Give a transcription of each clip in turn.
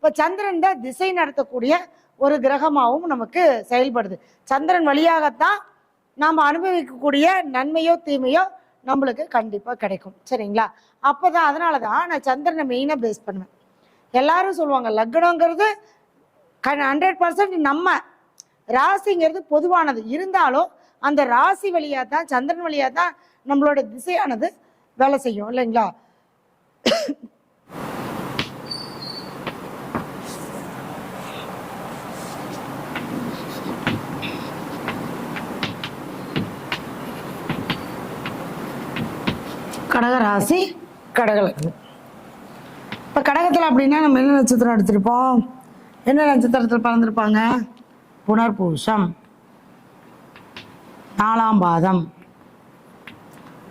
இப்போ சந்திரன் தான் திசை நடத்தக்கூடிய ஒரு கிரகமாகவும் நமக்கு செயல்படுது. சந்திரன் வழியாகத்தான் நாம் அனுபவிக்கக்கூடிய நன்மையோ தீமையோ நம்மளுக்கு கண்டிப்பாக கிடைக்கும். சரிங்களா? அப்போ தான் அதனால தான் நான் சந்திரனை மெயினாக பேஸ் பண்ணுவேன். எல்லாரும் சொல்லுவாங்க லக்னங்கிறது ஹண்ட்ரட் பர்சன்ட் நம்ம. ராசிங்கிறது பொதுவானது. இருந்தாலும் அந்த ராசி வழியாக தான் சந்திரன் வழியாக தான் நம்மளோட திசையானது வேலை செய்யும் இல்லைங்களா? கடகராசி ராசி? இப்போ கடகத்தில் அப்படின்னா நம்ம என்ன நட்சத்திரம் எடுத்திருப்போம்? என்ன நட்சத்திரத்தில் பிறந்திருப்பாங்க? புனர்பூசம். நாலாம் பாதம்.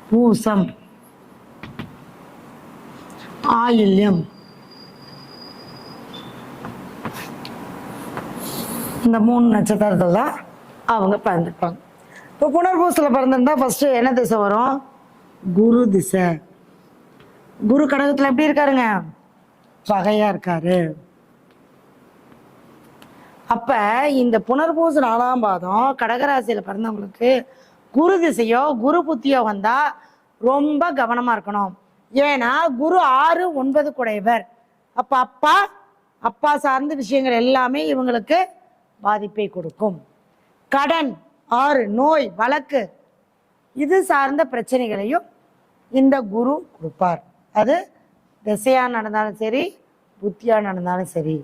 பூசம். ஆயில்யம். இந்த மூணு நட்சத்திரத்தில் தான் அவங்க பிறந்திருப்பாங்க. இப்போ புனர்பூசத்தில் பிறந்திருந்தா ஃபஸ்ட்டு என்ன திசை வரும்? குரு திசை. குரு கடகத்தில் எப்படி இருக்காருங்க? பகையா இருக்காரு. அப்ப இந்த புனர்பூச நாலாம் பாதம் கடகராசியில பிறந்தவங்களுக்கு குரு திசையோ குரு புத்தியோ வந்தா ரொம்ப கவனமா இருக்கணும். ஏன்னா குரு ஆறு ஒன்பது குடையவர். அப்ப அப்பா அப்பா சார்ந்த விஷயங்கள் எல்லாமே இவங்களுக்கு பாதிப்பை கொடுக்கும். கடன் ஆறு நோய் வழக்கு இது சார்ந்த பிரச்சனைகளையும் இந்த குரு கொடுப்பார். அது திசையா நடந்தாலும் சரி புத்தியா நடந்தாலும் சரி.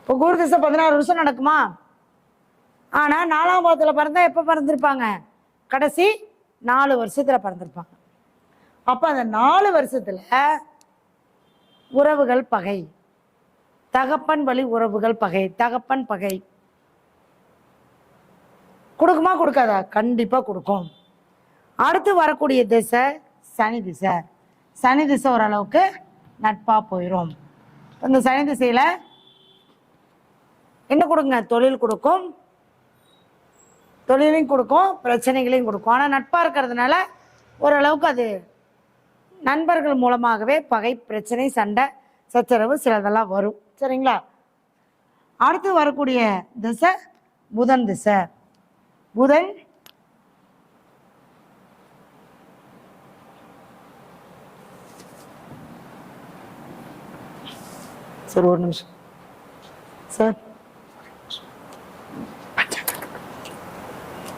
இப்போ குரு திசை பதினாறு வருஷம் நடக்குமா? ஆனால் நாலாம் பாதத்துல பிறந்தா எப்போ பிறந்திருப்பாங்க? கடைசி நாலு வருஷத்தில் பிறந்திருப்பாங்க. அப்போ அந்த நாலு வருஷத்தில் உறவுகள் பகை. தகப்பன் வழி உறவுகள் பகை தகப்பன் பகை. கொடுக்குமா கொடுக்காதா? கண்டிப்பாக கொடுக்கும். அடுத்து வரக்கூடிய திசை சனி திசை. சனி திசை ஓரளவுக்கு நட்பாக போயிடும் இந்த சனி திசையில் என்ன கொடுங்க? தொழில் கொடுக்கும். தொழிலையும் கொடுக்கும் பிரச்சனைகளையும் கொடுக்கும். ஆனால் நட்பாக இருக்கிறதுனால ஓரளவுக்கு அது நண்பர்கள் மூலமாகவே பகை பிரச்சனை சண்டை சச்சரவு சிலதெல்லாம் வரும். சரிங்களா? அடுத்து வரக்கூடிய திசை புதன் திசை. புதன் சார் ஒரு நிமிஷம். சார்.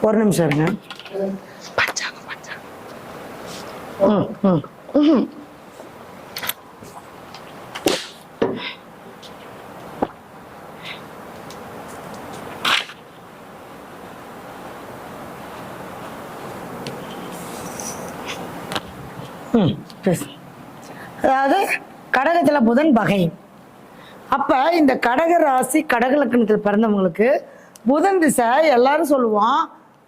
ஒரு நிமிஷம் இருங்க. ம் ம் ம். ம் அதாவது கடகத்தில் புதன் பகை. அப்போ இந்த கடக ராசி கடக லக்கணத்தில் பிறந்தவங்களுக்கு புதன் திசை எல்லாரும் சொல்லுவோம்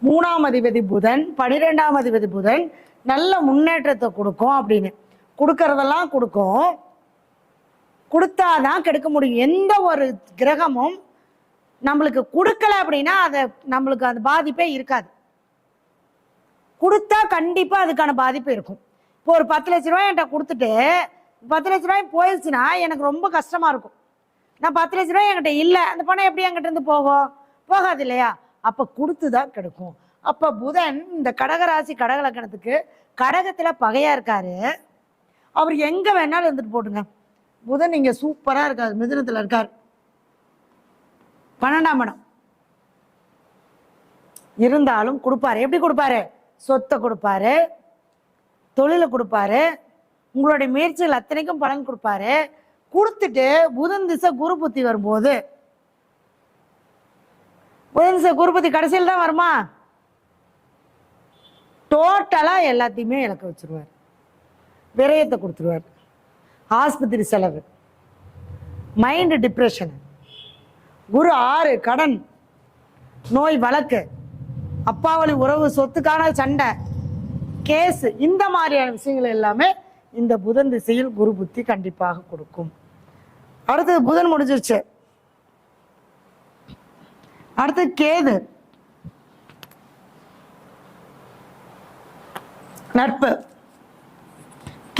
மூணாம் அதிபதி புதன் பனிரெண்டாம் அதிபதி புதன் நல்ல முன்னேற்றத்தை கொடுக்கும் அப்படின்னு. கொடுக்கறதெல்லாம் கொடுக்கும். கொடுத்தாதான் கெடுக்க முடியும். எந்த ஒரு கிரகமும் நம்மளுக்கு கொடுக்கல அப்படின்னா அதை நம்மளுக்கு அந்த பாதிப்பே இருக்காது. கொடுத்தா கண்டிப்பாக அதுக்கான பாதிப்பு இருக்கும். இப்போ ஒரு பத்து லட்ச ரூபாய் என்கிட்ட கொடுத்துட்டு பத்து லட்ச ரூபாய் போயிடுச்சுன்னா எனக்கு ரொம்ப கஷ்டமா இருக்கும். நான் பத்து லட்ச ரூபாய் என்கிட்ட இல்லை அந்த பணம் எப்படி என்கிட்ட இருந்து போகும்? போகாது இல்லையா? அப்ப கொடுத்து தான் கிடைக்கும். அப்ப புதன் இந்த கடகராசி கடகலக்கணத்துக்கு கடகத்துல பகையா இருக்காரு. அவர் எங்க வேணாலும் இருந்துட்டு போட்டுங்க. புதன் இங்க சூப்பரா இருக்காரு மிதுனத்தில் இருக்கார். பன்னெண்டாம் இடம். இருந்தாலும் கொடுப்பாரு. எப்படி கொடுப்பாரு? சொத்தை கொடுப்பாரு. தொழிலை கொடுப்பாரு. உங்களுடைய முயற்சிகள் அத்தனைக்கும் பலன் கொடுப்பாரு. கொடுத்துட்டு புதன் திசை குரு புத்தி வரும்போது. புதன் திசை குரு புத்தி கடைசியில் தான் வருமா? டோட்டலா எல்லாத்தையுமே இழக்க வச்சிருவார். விரயத்தை கொடுத்துருவார். ஆஸ்பத்திரி செலவு. மைண்டு டிப்ரெஷன் குரு ஆறு கடன். நோய் வழக்கு. அப்பாவளி உறவு சொத்துக்கான சண்டை. கேஸ் இந்த மாதிரியான விஷயங்கள் எல்லாமே இந்த புதன் திசையில் குரு புத்தி கண்டிப்பாக கொடுக்கும். அடுத்தது புதன் முடிஞ்சிருச்சு. அடுத்து கேது. நட்பு.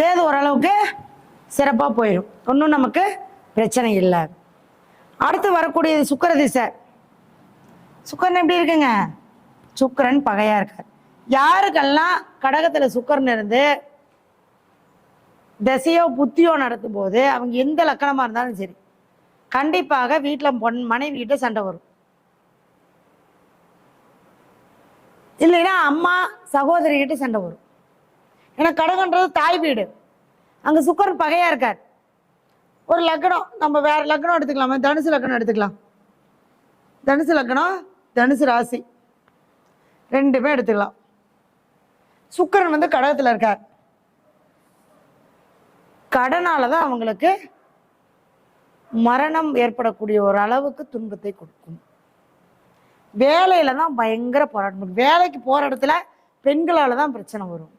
கேது ஓரளவுக்கு சிறப்பாக போயிடும் ஒன்றும் நமக்கு பிரச்சனை இல்லை. அடுத்து வரக்கூடியது சுக்கர திசை. சுக்கரன் எப்படி இருக்குங்க? சுக்கரன் பகையாக இருக்கார். யாருக்கெல்லாம் கடகத்தில் சுக்கரன் இருந்து திசையோ புத்தியோ நடத்தும் போது அவங்க எந்த லக்கணமாக இருந்தாலும் சரி கண்டிப்பாக வீட்டில் பொன் மனைவி கிட்ட சண்டை வரும். இல்லைன்னா அம்மா சகோதரி கிட்ட சண்டை வரும். ஏன்னா கடகன்றது தாய் வீடு. அங்கே சுக்கரன் பகையாக இருக்கார். ஒரு லக்கணம் நம்ம வேற லக்கணம் எடுத்துக்கலாமா? தனுசு லக்கணம் எடுத்துக்கலாம். தனுசு லக்கணம் தனுசு ராசி. ரெண்டுமே எடுத்துக்கலாம். சுக்கரன் வந்து கடகத்துல இருக்கார். கடனால தான் அவங்களுக்கு மரணம் ஏற்படக்கூடிய ஒரு அளவுக்கு துன்பத்தை கொடுக்கும். வேலையில தான் பயங்கர போராட்டம் வேலைக்கு போற இடத்துல பெண்களால தான் பிரச்சனை வரும்.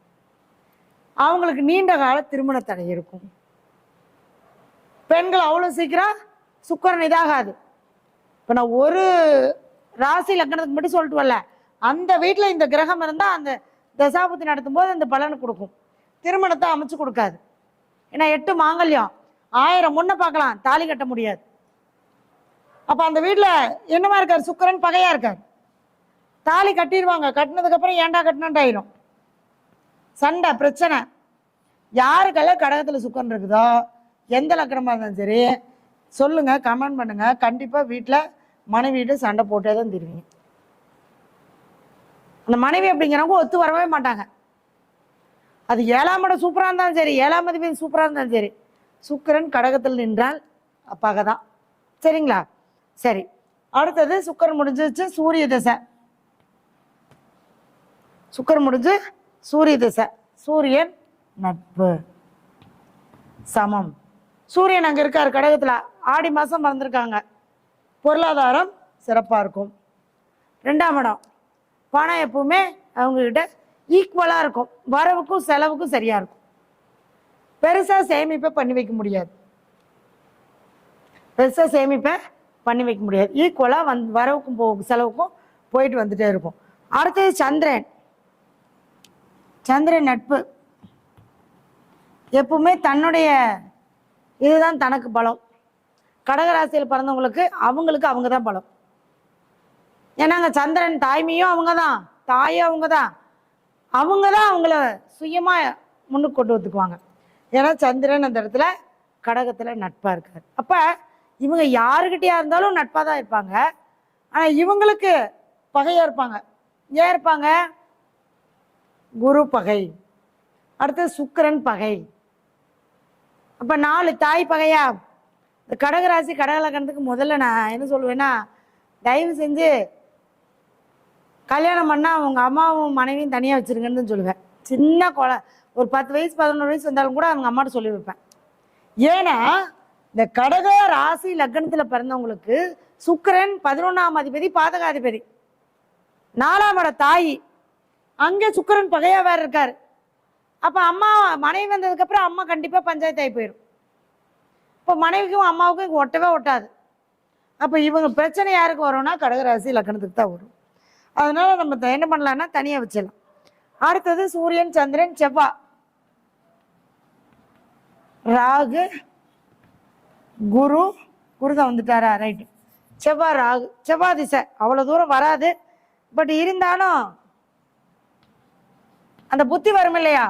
அவங்களுக்கு நீண்ட கால திருமண தடை இருக்கும். பெண்கள் அவ்வளவு சீக்கிரம் சுக்கரன் இதாகாது. இப்ப நான் ஒரு ராசி லக்னத்துக்கு மட்டும் சொல்லிட்டு வரல. அந்த வீட்டுல இந்த கிரகம் இருந்தா அந்த தசாபுத்தி நடத்தும் போது அந்த பலனை கொடுக்கும். திருமணத்தை அமைச்சு கொடுக்காது. ஏன்னா எட்டு மாங்கல்யம். ஆயிரம் முன்ன பார்க்கலாம். தாலி கட்ட முடியாது. அப்போ அந்த வீட்டில் என்னமா இருக்கார்? சுக்கரன் பகையாக இருக்கார். தாலி கட்டிடுவாங்க கட்டினதுக்கப்புறம் ஏண்டா ஏன்டா சண்டை பிரச்சனை. யாருக்கெல்லாம் கடகத்தில் சுக்கரன் இருக்குதோ எந்த லக்கணமாக இருந்தாலும் சரி சொல்லுங்கள் கமெண்ட் பண்ணுங்கள் கண்டிப்பாக வீட்டில் மனைவிட்டு சண்டை போட்டே தான் தருவீங்க. அந்த மனைவி அப்படிங்கிறவங்க ஒத்து வரவே மாட்டாங்க. அது ஏழாம் இடம் சூப்பராக இருந்தாலும் சரி ஏழாம் அதிபதி சூப்பராக இருந்தாலும் சரி சுக்கரன் கடகத்தில் நின்றால் அப்பாக தான். சரிங்களா? சரி. அடுத்தது சுக்கரன் முடிஞ்சிச்சு சூரிய தசை. சுக்கரன் முடிஞ்சு சூரிய தசை. சூரியன் நட்பு. சமம். சூரியன் அங்கே இருக்கார் கடகத்தில். ஆடி மாதம் மறந்துருக்காங்க. பொருளாதாரம் சிறப்பாக இருக்கும். ரெண்டாம் இடம். பணம் எப்பவுமே அவங்கக்கிட்ட ஈக்குவலாக இருக்கும். வரவுக்கும் செலவுக்கும் சரியாக இருக்கும். பெருசாக சேமிப்பை பண்ணி வைக்க முடியாது. பெருசாக சேமிப்பை பண்ணி வைக்க முடியாது. ஈக்குவலாக வந் வரவுக்கும் போ செலவுக்கும் போயிட்டு வந்துட்டே இருக்கும். அடுத்தது சந்திரன். சந்திரன் நட்பு. எப்பவுமே தன்னுடைய இதுதான் தனக்கு பலம். கடகராசியில் பிறந்தவங்களுக்கு அவங்களுக்கு அவங்க தான் பலம். ஏன்னாங்க சந்திரன் தாய்மையும் அவங்க தான் தாயும் அவங்க தான் அவங்க தான் அவங்கள சுயமாக முன்னுக்கு கொண்டு வந்துக்குவாங்க. ஏன்னா சந்திரன் அந்த இடத்துல கடகத்தில் நட்பாக இருக்கார். அப்போ இவங்க யாருக்கிட்டயா இருந்தாலும் நட்பாக தான் இருப்பாங்க. ஆனால் இவங்களுக்கு பகையாக இருப்பாங்க. ஏன் இருப்பாங்க? குரு பகை. அடுத்து சுக்கரன் பகை. அப்போ நாலு தாய் பகையா? இந்த கடகராசி கடகலக்கணத்துக்கு முதல்ல நான் என்ன சொல்லுவேன்னா தயவு செஞ்சு கல்யாணம் பண்ணால் அவங்க அம்மாவும் மனைவியும் தனியாக வச்சிருங்கன்னு சொல்லுவேன். சின்ன குழ ஒரு பத்து வயசு பதினொரு வயசு வந்தாலும் கூட அவங்க அம்மாட்ட சொல்லி வைப்பேன். ஏன்னா இந்த கடக ராசி லக்னத்தில் பிறந்தவங்களுக்கு சுக்கரன் பதினொன்றாம் அதிபதி பாதகாதிபதி. நாலாம் இட தாய். அங்கே சுக்கரன் பகையாக வேறு இருக்கார். அப்போ அம்மா மனைவி வந்ததுக்கப்புறம் அம்மா கண்டிப்பாக பஞ்சாயத்து ஆகி போயிடும் இப்போ மனைவிக்கும் அம்மாவுக்கும் ஒட்டவே ஒட்டாது. அப்போ இவங்க பிரச்சனை யாருக்கு வரும்னா கடகராசி லக்னத்துக்கு தான் வரும். அதனால நம்ம என்ன பண்ணலாம்னா தனியாக வச்சிடலாம். அடுத்தது சூரியன் சந்திரன் செவ்வா. ராகு குரு குரு தான் வந்துட்டாரா? ரைட்டு செவ்வா ராகு. செவ்வா திசை. அவ்வளோ தூரம் வராது. பட் இருந்தாலும் அந்த புத்தி வரும் இல்லையா?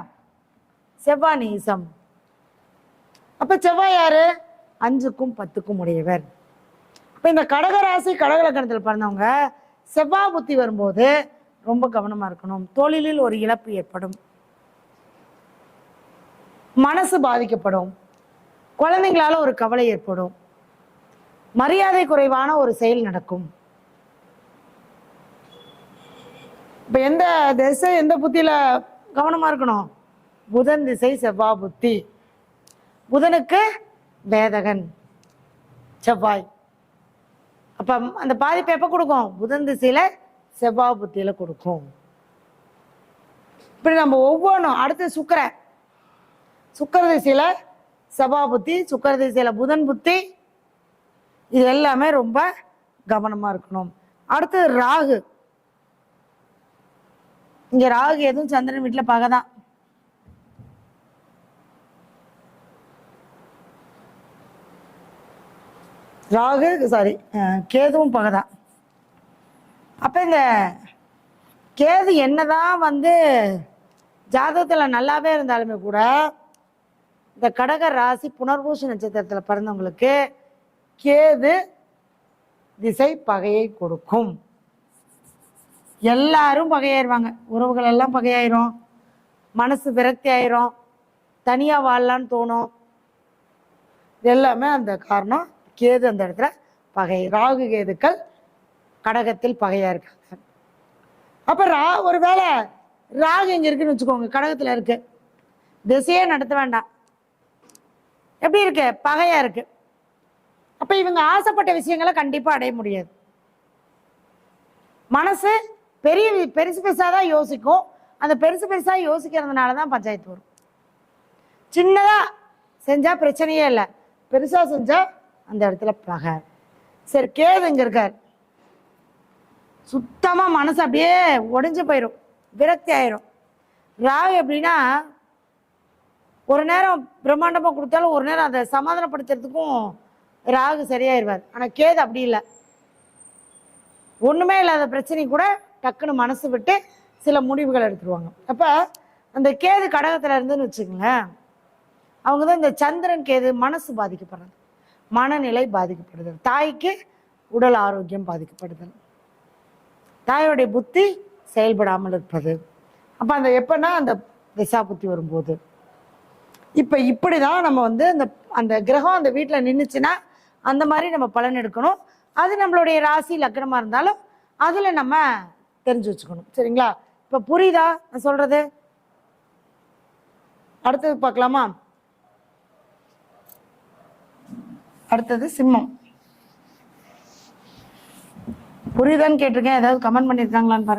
செவ்வா நீசம். அப்போ செவ்வாய் யாரு? அஞ்சுக்கும் பத்துக்கும் உடையவர். இப்போ இந்த கடகராசி கடகலக்கணத்தில் பிறந்தவங்க செவ்வாய் புத்தி வரும்போது ரொம்ப கவனமாக இருக்கணும். தொழிலில் ஒரு இழப்பு ஏற்படும். மனசு பாதிக்கப்படும். குழந்தைங்களால ஒரு கவலை ஏற்படும். மரியாதை குறைவான ஒரு செயல் நடக்கும். இப்போ எந்த திசை எந்த புத்தியில் கவனமாக இருக்கணும்? புதன் திசை செவ்வாய் புத்தி. புதனுக்கு வேதகன். செவ்வாய். அப்போ அந்த பாதிப்பு எப்போ கொடுக்கும்? புதன் திசையில் செவ்வாய் புத்தியில் கொடுக்கும். இப்படி நம்ம ஒவ்வொன்றும் அடுத்து சுக்கர. சுக்கர திசையில் செவ்வாய் புத்தி சுக்கர திசையில் புதன் புத்தி. இது எல்லாமே ரொம்ப கவனமாக இருக்கணும். அடுத்து ராகு. இங்கே ராகு எதுவும் சந்திரன் வீட்டில் பகை தான் ராகு சாரி கேதுவும் பகதான் அப்போ இந்த கேது என்னதான் வந்து ஜாதகத்தில் நல்லாவே இருந்தாலுமே கூட இந்த கடக ராசி புனர்பூச நட்சத்திரத்தில் பிறந்தவங்களுக்கு கேது திசை பகையை கொடுக்கும். எல்லாரும் பகையாயிருவாங்க. உறவுகள் எல்லாம் பகையாயிரும். மனசு விரக்தி ஆயிரும். தனியாக வாழலான்னு தோணும். இது எல்லாமே அந்த காரணம். கேது அந்த இடத்துல பகை. ராகு கேதுக்கள் கடகத்தில் பகையாக இருக்காங்க. அப்போ ரா ஒருவேளை ராகு இங்கே இருக்குன்னு வச்சுக்கோங்க கடகத்தில் இருக்கு. திசையே நடத்த வேண்டாம். எப்படி இருக்கு? பகையாக இருக்கு. அப்போ இவங்க ஆசைப்பட்ட விஷயங்களை கண்டிப்பாக அடைய முடியாது. மனசு பெரிய வி- பெருசு பெருசாக தான் யோசிக்கும். அந்த பெருசு பெருசாக யோசிக்கிறதுனால தான் பஞ்சாயத்து வரும். சின்னதாக செஞ்சால் பிரச்சனையே இல்லை. பெருசாக செஞ்சால் அந்த இடத்துல பகை. சரி கேது இங்க இருக்கார். சுத்தமா மனசு அப்படியே உடைஞ்சு போயிடும் விரக்தி ஆயிரும். ராகு எப்படின்னா ஒரு நேரம் பிரம்மாண்டமா கொடுத்தாலும் ஒரு நேரம் அதை சமாதானப்படுத்துறதுக்கும் ராகு சரியாயிருவார். ஆனா கேது அப்படி இல்லை. ஒண்ணுமே இல்லாத பிரச்சனை கூட டக்குன்னு மனசு விட்டு சில முடிவுகள் எடுத்துருவாங்க. அப்ப அந்த கேது கடகத்துல இருந்துன்னு வச்சுங்களேன் அவங்க தான் இந்த சந்திரன் கேது மனசு பாதிக்கப்படுறது. மனநிலை பாதிக்கப்படுதல். தாய்க்கு உடல் ஆரோக்கியம் பாதிக்கப்படுதல். தாயோடைய புத்தி செயல்படாமல் இருப்பது. அப்போ அந்த எப்போன்னா அந்த திசா புத்தி வரும்போது. இப்போ இப்படி தான் நம்ம வந்து அந்த அந்த கிரகம் அந்த வீட்டில் நின்றுச்சுன்னா அந்த மாதிரி நம்ம பலன் எடுக்கணும். அது நம்மளுடைய ராசி லக்னமாக இருந்தாலும் அதில் நம்ம தெரிஞ்சு வச்சுக்கணும். சரிங்களா? இப்போ புரியுதா நான் சொல்கிறது அடுத்தது பார்க்கலாமா? அடுத்தது சிம்மம். புரியுதான்னு கேட்டிருக்கேன். ஏதாவது கமெண்ட் பண்ணியிருக்காங்களான்னு பாருங்க.